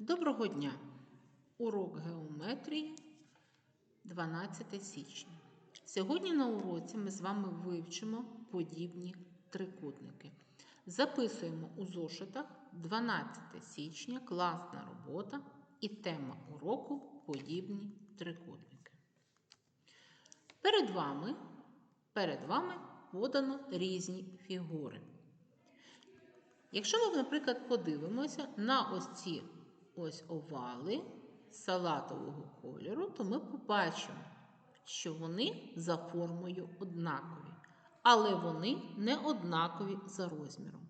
Доброго дня! Урок геометрії 12 січня. Сьогодні на уроці ми з вами вивчимо подібні трикутники. Записуємо у зошитах 12 січня, класна робота і тема уроку подібні трикутники. Перед вами, перед вами подано різні фігури. Якщо ми, наприклад, подивимося на ось ці ось овали салатового кольору, то ми побачимо, що вони за формою однакові, але вони не однакові за розміром.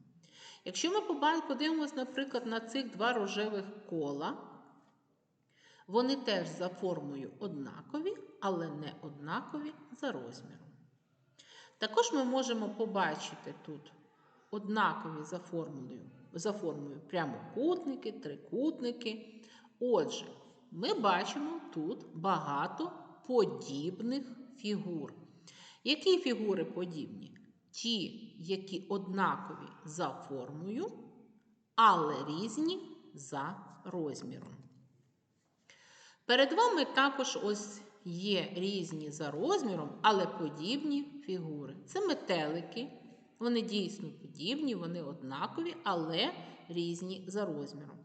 Якщо ми подивимося, наприклад, на цих два рожевих кола, вони теж за формою однакові, але не однакові за розміром. Також ми можемо побачити тут однакові за формулою, за формою прямокутники, трикутники. Отже, ми бачимо тут багато подібних фігур. Які фігури подібні? Ті, які однакові за формою, але різні за розміром. Перед вами також ось є різні за розміром, але подібні фігури. Це метелики. Вони дійсно подібні, вони однакові, але різні за розміром.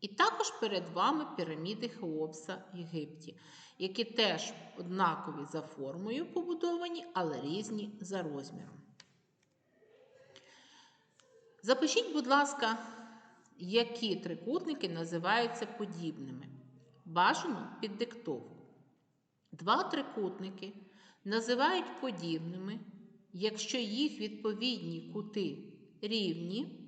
І також перед вами піраміди Хеопса в Єгипті, які теж однакові за формою побудовані, але різні за розміром. Запишіть, будь ласка, які трикутники називаються подібними. Бажано під диктовку. Два трикутники називають подібними якщо їх відповідні кути рівні,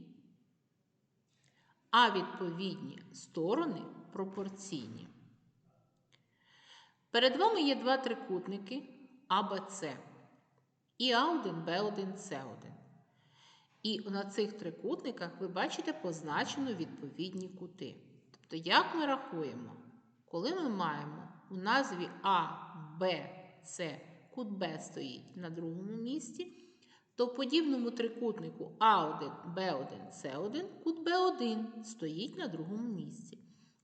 а відповідні сторони пропорційні. Перед вами є два трикутники АБЦ і А1, Б1, С1. І на цих трикутниках ви бачите позначено відповідні кути. Тобто, як ми рахуємо, коли ми маємо у назві А, Б, С кут Б стоїть на другому місці, то в подібному трикутнику А1, Б1, С1 кут Б1 стоїть на другому місці.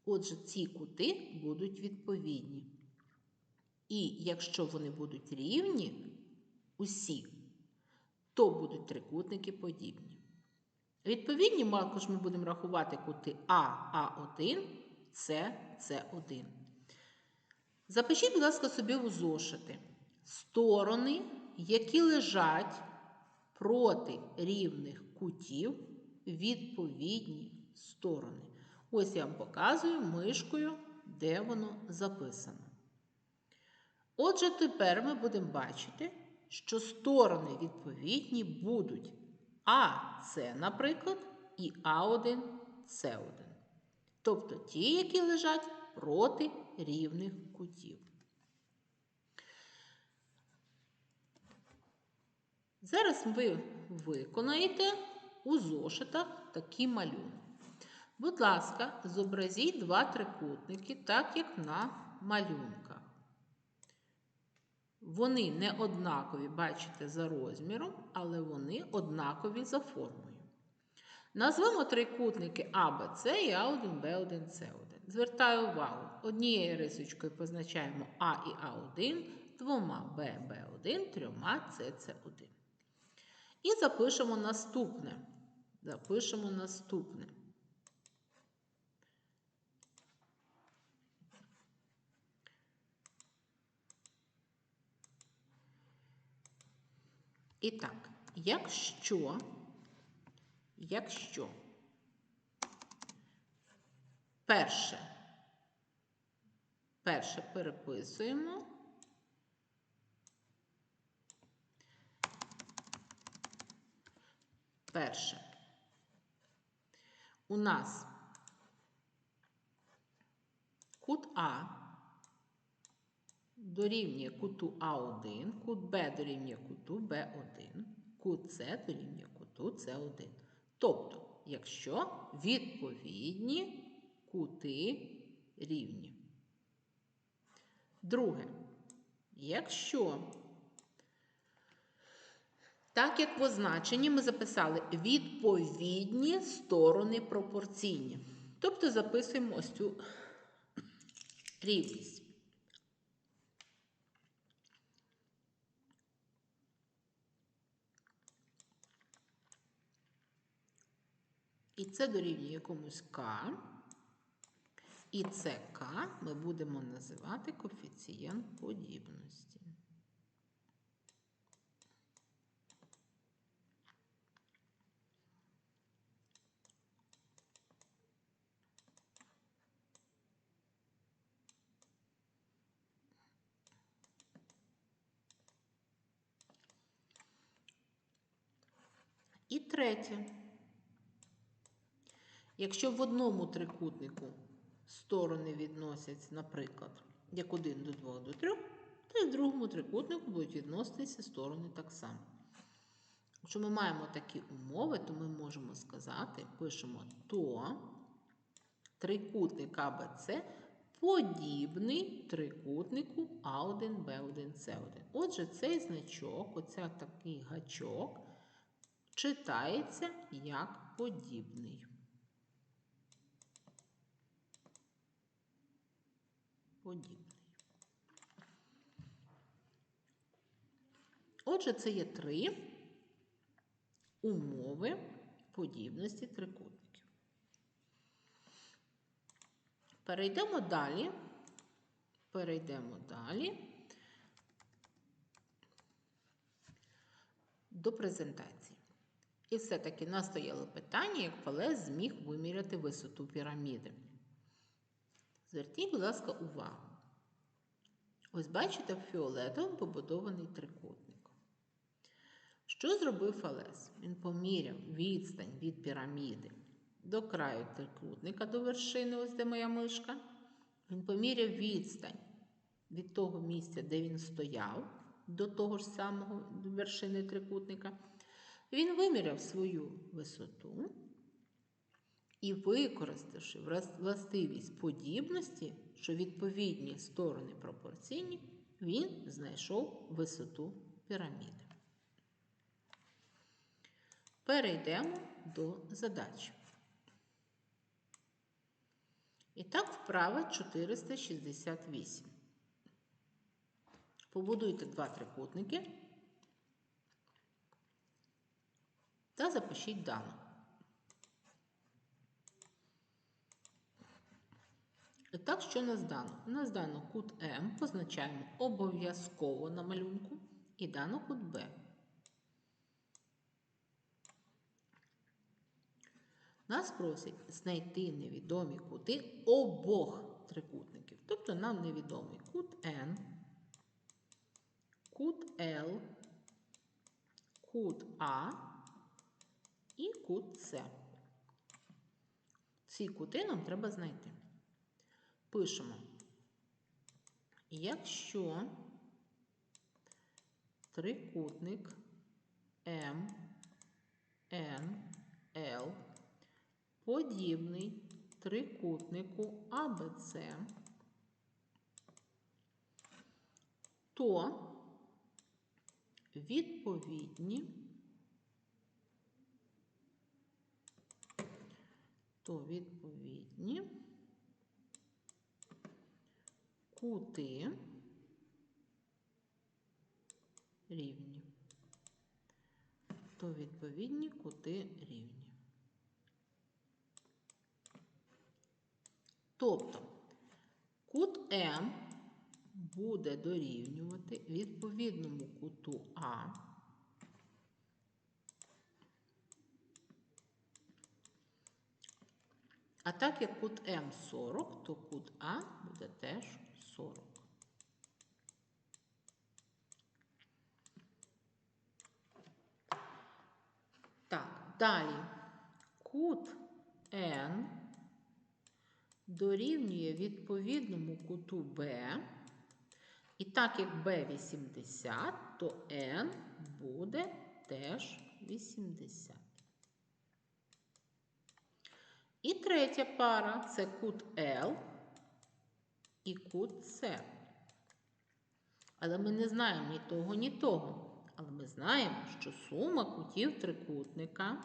Отже, ці кути будуть відповідні. І якщо вони будуть рівні, усі, то будуть трикутники подібні. Відповідні, також ми будемо рахувати кути А, А1, С, С1. Запишіть, будь ласка, собі у зошити сторони, які лежать проти рівних кутів, відповідні сторони. Ось я вам показую мишкою, де воно записано. Отже, тепер ми будемо бачити, що сторони відповідні будуть АС, наприклад, і А1, С1. Тобто ті, які лежать проти рівних кутів. Зараз ви виконаєте у зошитах такі малюнки. Будь ласка, зобразіть два трикутники, так як на малюнках. Вони не однакові, бачите, за розміром, але вони однакові за формою. Назвемо трикутники С і А1, Б1, С1. Звертаю увагу, однією рисочкою позначаємо А і А1, двома Б, Б1, трьома С, С1. І запишемо наступне. Запишемо наступне. І так, якщо, якщо перше, перше переписуємо. Перше. У нас кут А дорівнює куту А1, кут Б дорівнює куту Б1, кут С дорівнює куту С1. Тобто, якщо відповідні кути рівні. Друге, якщо Так як в означенні ми записали відповідні сторони пропорційні. Тобто записуємо ось цю рівність. І це дорівнює якомусь К. І це К ми будемо називати коефіцієнт подібності. І третє. Якщо в одному трикутнику сторони відносяться, наприклад, як 1 до 2 до 3, то і в другому трикутнику будуть відноситися сторони так само. Якщо ми маємо такі умови, то ми можемо сказати, пишемо то трикутник АБЦ подібний трикутнику А1, Б1, С1. Отже, цей значок, оця такий гачок, читається як подібний. Подібний. Отже, це є три умови подібності трикутників. Перейдемо далі. Перейдемо далі до презентації. І все-таки настояло питання, як Фалес зміг виміряти висоту піраміди. Зверніть, будь ласка, увагу. Ось бачите, в фіолетовому побудований трикутник. Що зробив Фалес? Він поміряв відстань від піраміди до краю трикутника, до вершини, ось де моя мишка. Він поміряв відстань від того місця, де він стояв, до того ж самого вершини трикутника. Він виміряв свою висоту і, використавши властивість подібності, що відповідні сторони пропорційні, він знайшов висоту піраміди. Перейдемо до задачі. І так, вправа 468. Побудуйте два трикутники та запишіть дану. І так, що нас дано? Нас дано кут М, позначаємо обов'язково на малюнку, і дано кут Б. Нас просять знайти невідомі кути обох трикутників. Тобто нам невідомий кут N, кут L, кут А і кут С. Ці кути нам треба знайти. Пишемо, якщо трикутник М, Н, Л подібний трикутнику АБЦ, то відповідні то відповідні кути рівні. То відповідні кути рівні. Тобто кут М буде дорівнювати відповідному куту А. А так як кут М 40, то кут А буде теж 40. Так, далі кут N дорівнює відповідному куту Б. І так як Б 80, то N буде теж 80. І третя пара це кут L і кут С. Але ми не знаємо ні того, ні того. Але ми знаємо, що сума кутів трикутника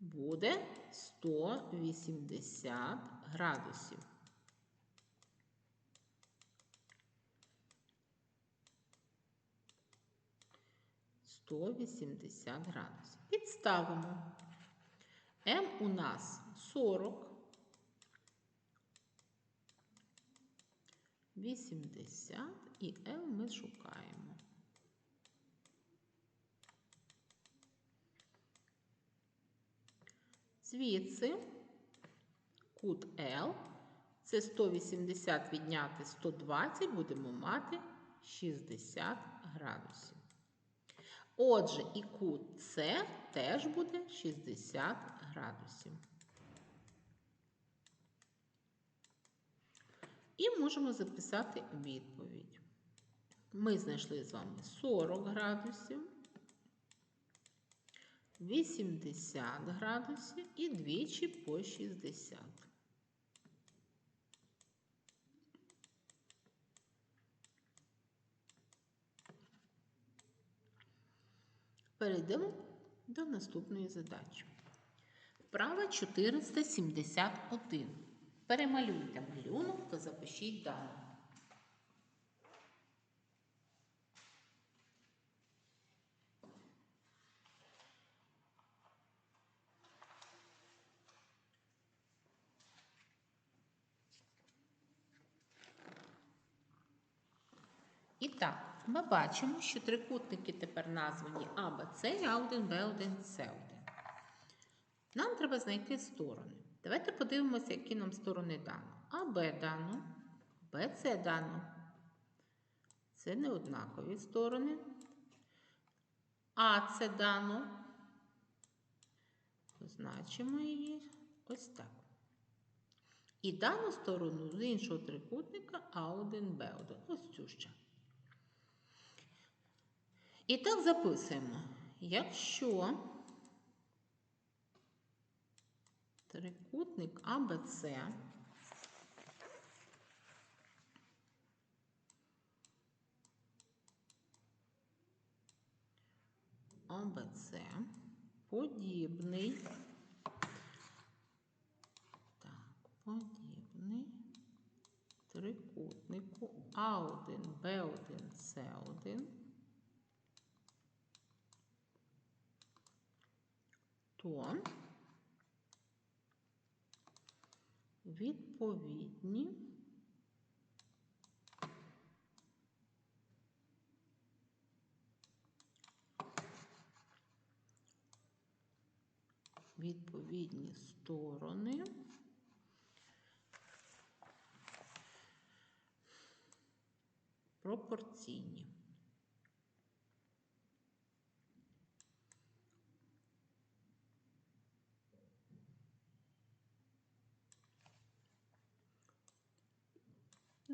буде 180 градусів. Сто вісімдесят градусів. Підставимо. М у нас 40. 80 і L ми шукаємо. Звідси кут L це 180 відняти 120, будемо мати 60 градусів. Отже, і кут С теж буде 60 градусів. І можемо записати відповідь. Ми знайшли з вами 40 градусів, 80 градусів і двічі по 60. Перейдемо до наступної задачі. Вправа 471. Перемалюйте малюнок та запишіть дані. І так, ми бачимо, що трикутники тепер названі А, С, А1, Б1, С1. Нам треба знайти сторони. Давайте подивимося, які нам сторони дано. А, Б дано, Б, С дано. Це не однакові сторони. А це дано. Позначимо її ось так. І дану сторону з іншого трикутника А1, Б1. Ось цю ще. І так записуємо. Якщо трикутник АБЦ АБЦ подібний, так, подібний трикутнику А1, Б1, С1, то відповідні відповідні сторони пропорційні.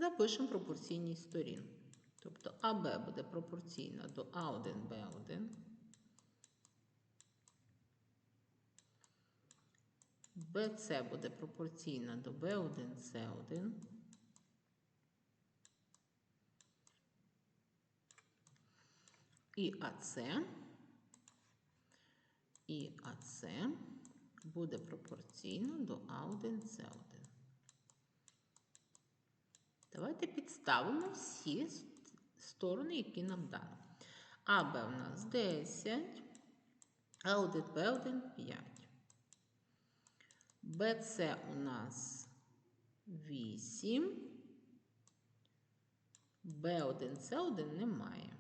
Запишемо пропорційність сторін. Тобто АБ буде пропорційна до А1, Б1. БЦ буде пропорційна до Б1, С1. І АЦ, і АЦ буде пропорційно до А1, С1. Давайте підставимо всі сторони, які нам дано. АБ у нас 10, А1, Б1 5. БЦ у нас 8. Б1, С1 немає.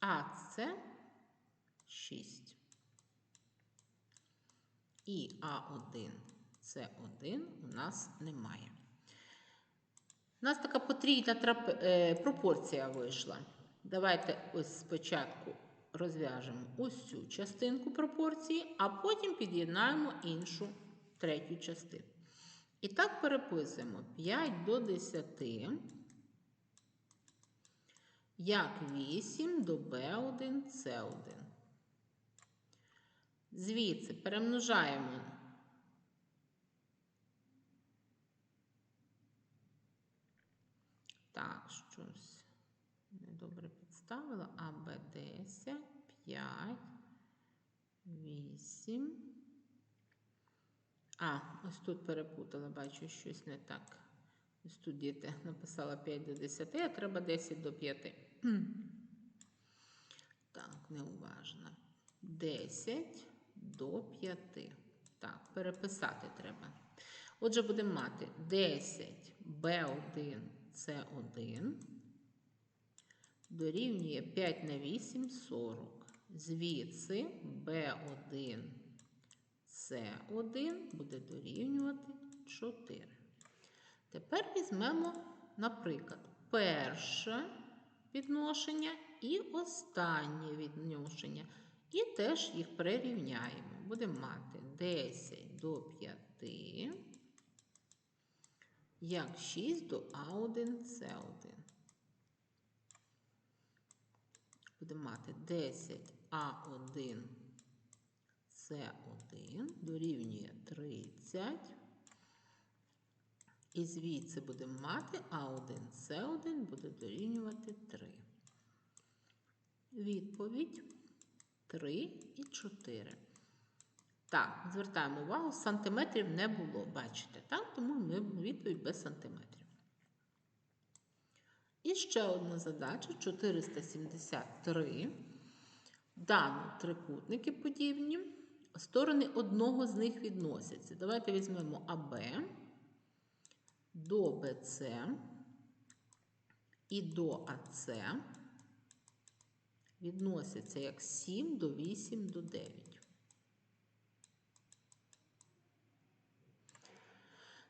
АЦ 6. І А1 С1 у нас немає. У нас така потрійна трап... е, пропорція вийшла. Давайте ось спочатку розв'яжемо ось цю частинку пропорції, а потім під'єднаємо іншу третю частину. І так переписуємо 5 до 10, як 8 до B1, C1. Звідси перемножаємо Так, щось недобре підставила. АБ 10, 5. 8. А, ось тут перепутала, бачу, щось не так. Ось тут діти написала 5 до 10, а треба 10 до 5. Так, неуважно. 10 до 5. Так, переписати треба. Отже, будемо мати 10 B1 дорівнює 5 на 8 40. Звідси B1 С1 буде дорівнювати 4. Тепер візьмемо, наприклад, перше відношення і останнє відношення. І теж їх перерівняємо. Будемо мати 10 до 5, як 6 до А1 С1. Будемо мати 10 А1 С1 дорівнює 30. І звідси будемо мати А1 С1 буде дорівнювати 3. Відповідь 3 і 4. Так, звертаємо увагу, сантиметрів не було, бачите, так? Тому ми відповідь без сантиметрів. І ще одна задача 473. Дано трикутники подібні. Сторони одного з них відносяться. Давайте візьмемо АБ до БЦ і до АЦ відносяться як 7 до 8 до 9.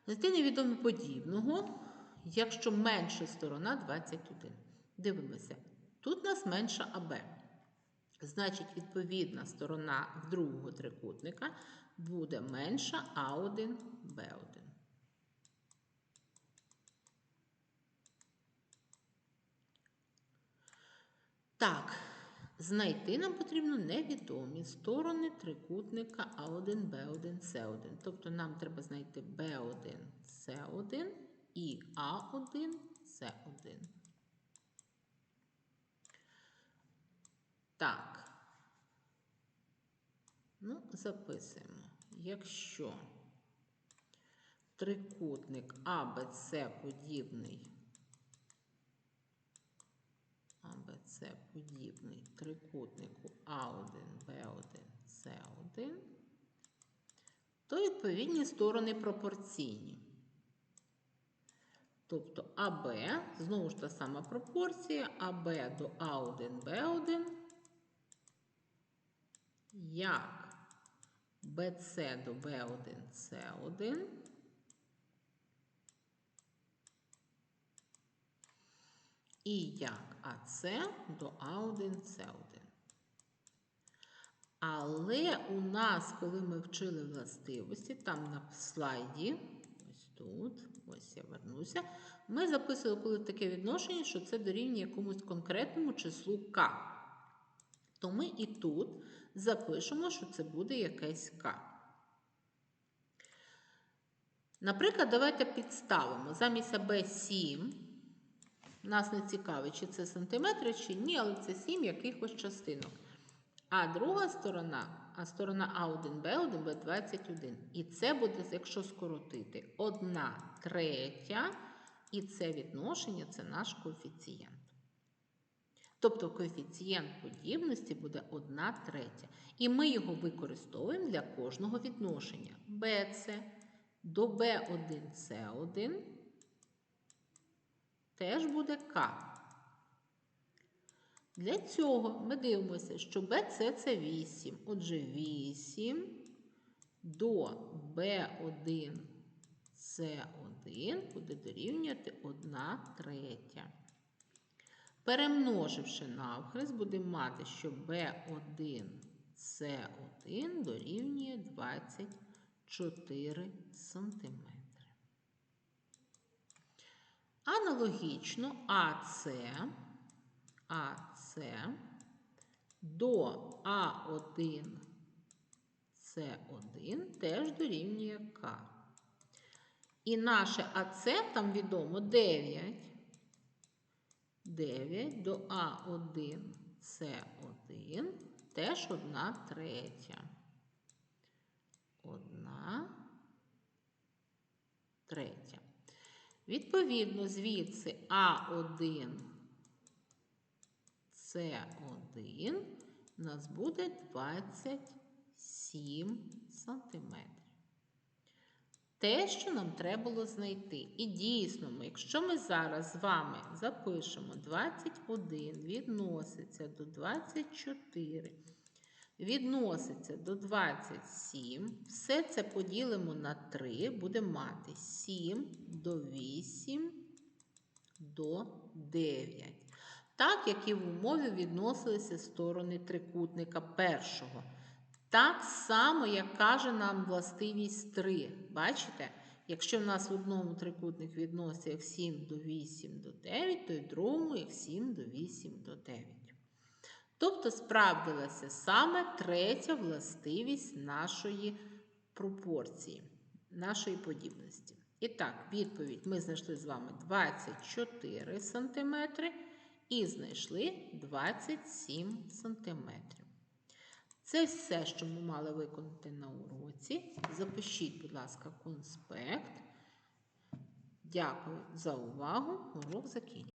Знайти невідоме подібного, якщо менша сторона 21. Дивимося. Тут у нас менша АБ. Значить, відповідна сторона в другого трикутника буде менша А1, Б1. Так, знайти нам потрібно невідомі сторони трикутника А1, Б1, С1. Тобто нам треба знайти Б1, С1 і А1, С1. Так. Ну, записуємо. Якщо трикутник АБЦ подібний АБЦ подібний трикутнику А1, Б1, С1, то відповідні сторони пропорційні. Тобто АБ, знову ж та сама пропорція, АБ до А1, Б1, як БЦ до Б1, С1, і як АС до А1, С1. Але у нас, коли ми вчили властивості, там на слайді, ось тут, ось я вернуся, ми записували коли таке відношення, що це дорівнює якомусь конкретному числу К. То ми і тут запишемо, що це буде якесь К. Наприклад, давайте підставимо замість АБ7. Нас не цікавить, чи це сантиметри, чи ні, але це 7 якихось частинок. А друга сторона, а сторона А1, Б1, Б21. І це буде, якщо скоротити, 1 третя. І це відношення це наш коефіцієнт. Тобто коефіцієнт подібності буде 1 третя. І ми його використовуємо для кожного відношення. BC до B1C1 теж буде К. Для цього ми дивимося, що BC це 8. Отже, 8 до B1 С1 буде дорівнювати 1 третя. Перемноживши навхрест, будемо мати, що B1 С1 дорівнює 24 см. Аналогічно АС, АС до А1 С1 теж дорівнює К. І наше АС там відомо 9. 9 до А1 С1 теж одна третя. Одна третя. Відповідно, звідси А1, С1 у нас буде 27 сантиметрів. Те, що нам треба було знайти. І дійсно, якщо ми зараз з вами запишемо 21 відноситься до 24, відноситься до 27, все це поділимо на 3, будемо мати 7 до 8 до 9. Так, як і в умові відносилися сторони трикутника першого. Так само, як каже нам властивість 3. Бачите? Якщо в нас в одному трикутник відноситься як 7 до 8 до 9, то й в другому як 7 до 8 до 9. Тобто справдилася саме третя властивість нашої пропорції, нашої подібності. І так, відповідь ми знайшли з вами 24 см і знайшли 27 см. Це все, що ми мали виконати на уроці. Запишіть, будь ласка, конспект. Дякую за увагу. Урок закінчений.